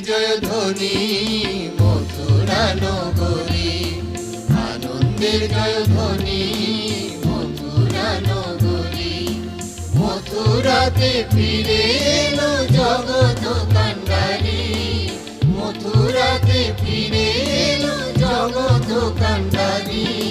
জয় ধ্বনি মথুরা নগরী। আনন্দের জয় ধ্বনি মথুরা নগরী। মথুরাতে ফিরে এলো জগত কান্ডারি। মথুরাতে ফিরে এলো জগত কান্ডারী।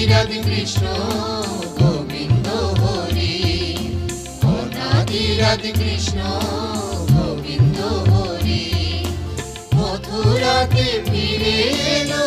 অনাদিরাদি কৃষ্ণ গোবিন্দ হরি। অনাদিরাদি কৃষ্ণ গোবিন্দ হরি। মথুরাতে ফিরে না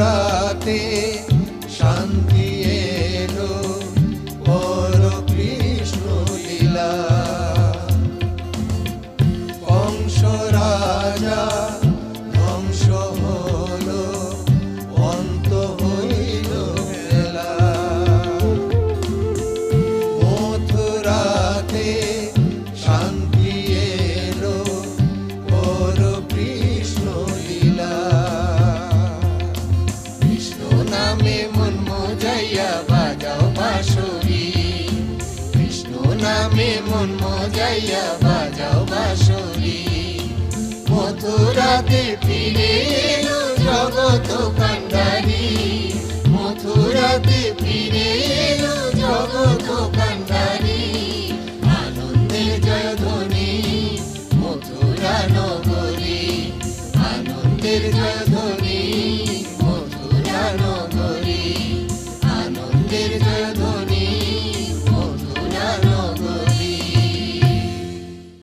রাতে মন মজাইয়া বাজাও বাসুরি মথুরাতে ফিরে জগত কান